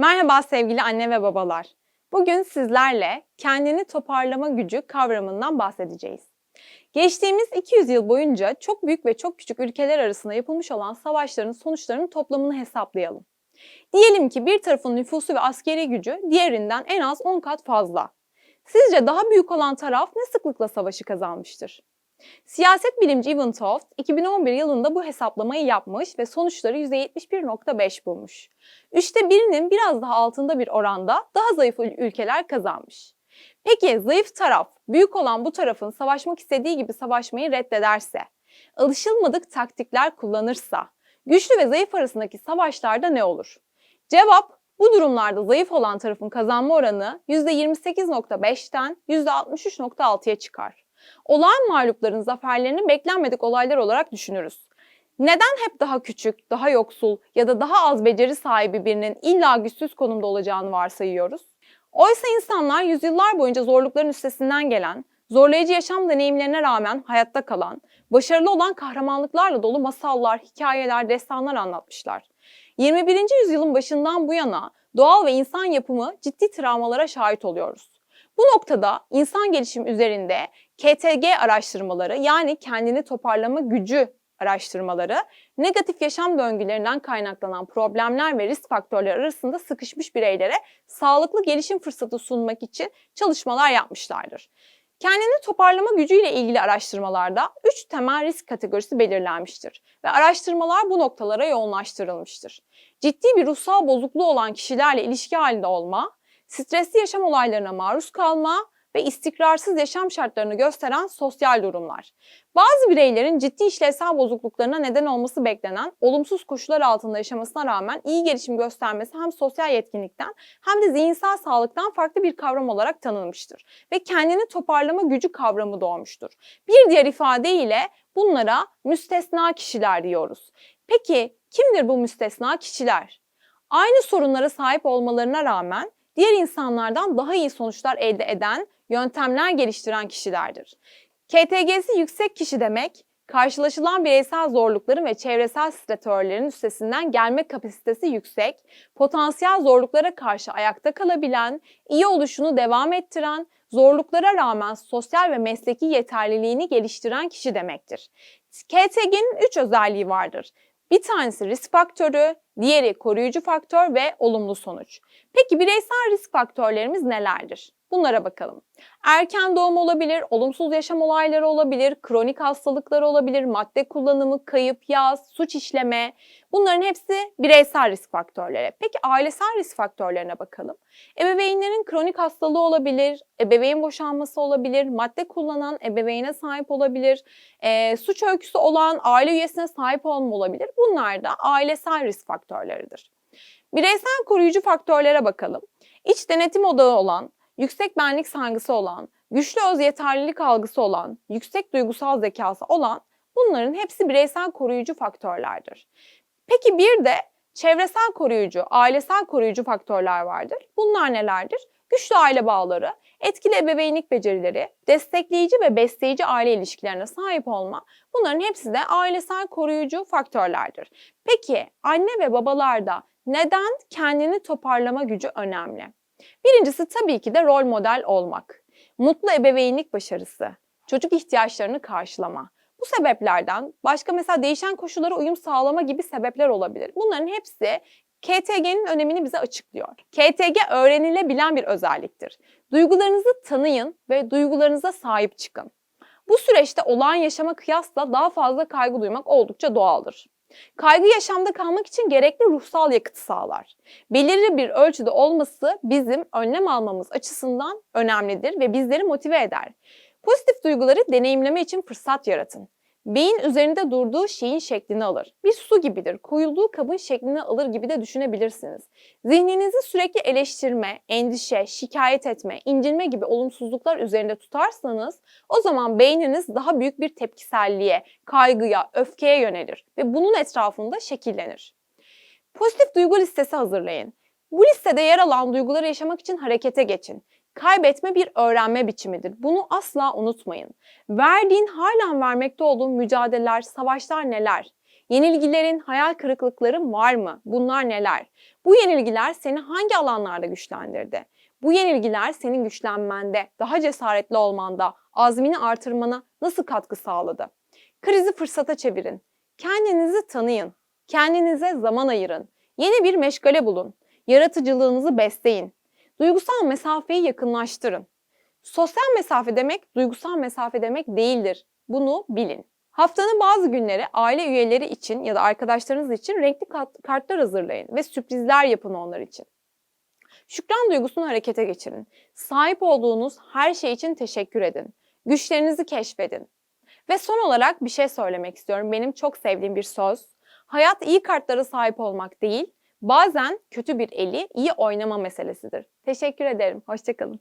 Merhaba sevgili anne ve babalar. Bugün sizlerle kendini toparlama gücü kavramından bahsedeceğiz. Geçtiğimiz 200 yıl boyunca çok büyük ve çok küçük ülkeler arasında yapılmış olan savaşların sonuçlarının toplamını hesaplayalım. Diyelim ki bir tarafın nüfusu ve askeri gücü diğerinden en az 10 kat fazla. Sizce daha büyük olan taraf ne sıklıkla savaşı kazanmıştır? Siyaset bilimci Evan Toft 2011 yılında bu hesaplamayı yapmış ve sonuçları %71.5 bulmuş. Üçte birinin biraz daha altında bir oranda daha zayıf ül- ülkeler kazanmış. Peki zayıf taraf, büyük olan bu tarafın savaşmak istediği gibi savaşmayı reddederse, alışılmadık taktikler kullanırsa, güçlü ve zayıf arasındaki savaşlarda ne olur? Cevap bu durumlarda zayıf olan tarafın kazanma oranı %28.5'ten %63.6'ya çıkar. Olağan mağlupların zaferlerini beklenmedik olaylar olarak düşünürüz. Neden hep daha küçük, daha yoksul ya da daha az beceri sahibi birinin illa güçsüz konumda olacağını varsayıyoruz? Oysa insanlar yüzyıllar boyunca zorlukların üstesinden gelen, zorlayıcı yaşam deneyimlerine rağmen hayatta kalan, başarılı olan kahramanlıklarla dolu masallar, hikayeler, destanlar anlatmışlar. 21. yüzyılın başından bu yana doğal ve insan yapımı ciddi travmalara şahit oluyoruz. Bu noktada insan gelişim üzerinde KTG araştırmaları yani kendini toparlama gücü araştırmaları negatif yaşam döngülerinden kaynaklanan problemler ve risk faktörleri arasında sıkışmış bireylere sağlıklı gelişim fırsatı sunmak için çalışmalar yapmışlardır. Kendini toparlama gücüyle ilgili araştırmalarda 3 temel risk kategorisi belirlenmiştir ve araştırmalar bu noktalara yoğunlaştırılmıştır. Ciddi bir ruhsal bozukluğu olan kişilerle ilişki halinde olma, stresli yaşam olaylarına maruz kalma ve istikrarsız yaşam şartlarını gösteren sosyal durumlar. Bazı bireylerin ciddi işlevsel bozukluklarına neden olması beklenen olumsuz koşullar altında yaşamasına rağmen iyi gelişim göstermesi hem sosyal yetkinlikten hem de zihinsel sağlıktan farklı bir kavram olarak tanınmıştır ve kendini toparlama gücü kavramı doğmuştur. Bir diğer ifadeyle bunlara müstesna kişiler diyoruz. Peki kimdir bu müstesna kişiler? Aynı sorunlara sahip olmalarına rağmen diğer insanlardan daha iyi sonuçlar elde eden, yöntemler geliştiren kişilerdir. KTG'si yüksek kişi demek, karşılaşılan bireysel zorlukların ve çevresel stratörlerin üstesinden gelme kapasitesi yüksek, potansiyel zorluklara karşı ayakta kalabilen, iyi oluşunu devam ettiren, zorluklara rağmen sosyal ve mesleki yeterliliğini geliştiren kişi demektir. KTG'nin üç özelliği vardır. Bir tanesi risk faktörü, diğeri koruyucu faktör ve olumlu sonuç. Peki bireysel risk faktörlerimiz nelerdir? Bunlara bakalım. Erken doğum olabilir, olumsuz yaşam olayları olabilir, kronik hastalıklar olabilir, madde kullanımı, kayıp, yaz, suç işleme. Bunların hepsi bireysel risk faktörleri. Peki ailesel risk faktörlerine bakalım. Ebeveynlerin kronik hastalığı olabilir, ebeveyn boşanması olabilir, madde kullanan ebeveyne sahip olabilir, e, suç öyküsü olan aile üyesine sahip olma olabilir. Bunlar da ailesel risk faktörleridir. Bireysel koruyucu faktörlere bakalım. İç denetim odağı olan, yüksek benlik saygısı olan, güçlü öz yeterlilik algısı olan, yüksek duygusal zekası olan bunların hepsi bireysel koruyucu faktörlerdir. Peki bir de çevresel koruyucu, ailesel koruyucu faktörler vardır. Bunlar nelerdir? Güçlü aile bağları, etkili ebeveynlik becerileri, destekleyici ve besleyici aile ilişkilerine sahip olma bunların hepsi de ailesel koruyucu faktörlerdir. Peki anne ve babalarda neden kendini toparlama gücü önemli? Birincisi tabii ki de rol model olmak. Mutlu ebeveynlik başarısı, çocuk ihtiyaçlarını karşılama. Bu sebeplerden başka mesela değişen koşullara uyum sağlama gibi sebepler olabilir. Bunların hepsi KTG'nin önemini bize açıklıyor. KTG öğrenilebilen bir özelliktir. Duygularınızı tanıyın ve duygularınıza sahip çıkın. Bu süreçte olağan yaşama kıyasla daha fazla kaygı duymak oldukça doğaldır. Kaygı yaşamda kalmak için gerekli ruhsal yakıtı sağlar. Belirli bir ölçüde olması bizim önlem almamız açısından önemlidir ve bizleri motive eder. Pozitif duyguları deneyimleme için fırsat yaratın. Beyin üzerinde durduğu şeyin şeklini alır. Bir su gibidir. Koyulduğu kabın şeklini alır gibi de düşünebilirsiniz. Zihninizi sürekli eleştirme, endişe, şikayet etme, incinme gibi olumsuzluklar üzerinde tutarsanız o zaman beyniniz daha büyük bir tepkiselliğe, kaygıya, öfkeye yönelir ve bunun etrafında şekillenir. Pozitif duygu listesi hazırlayın. Bu listede yer alan duyguları yaşamak için harekete geçin. Kaybetme bir öğrenme biçimidir. Bunu asla unutmayın. Verdiğin halen vermekte olduğun mücadeleler, savaşlar neler? Yenilgilerin, hayal kırıklıkların var mı? Bunlar neler? Bu yenilgiler seni hangi alanlarda güçlendirdi? Bu yenilgiler senin güçlenmende, daha cesaretli olmanda, azmini artırmana nasıl katkı sağladı? Krizi fırsata çevirin. Kendinizi tanıyın. Kendinize zaman ayırın. Yeni bir meşgale bulun. Yaratıcılığınızı besleyin. Duygusal mesafeyi yakınlaştırın. Sosyal mesafe demek duygusal mesafe demek değildir. Bunu bilin. Haftanın bazı günleri aile üyeleri için ya da arkadaşlarınız için renkli kart- kartlar hazırlayın ve sürprizler yapın onlar için. Şükran duygusunu harekete geçirin. Sahip olduğunuz her şey için teşekkür edin. Güçlerinizi keşfedin. Ve son olarak bir şey söylemek istiyorum. Benim çok sevdiğim bir söz. Hayat iyi kartlara sahip olmak değil, bazen kötü bir eli iyi oynama meselesidir. Teşekkür ederim. Hoşçakalın.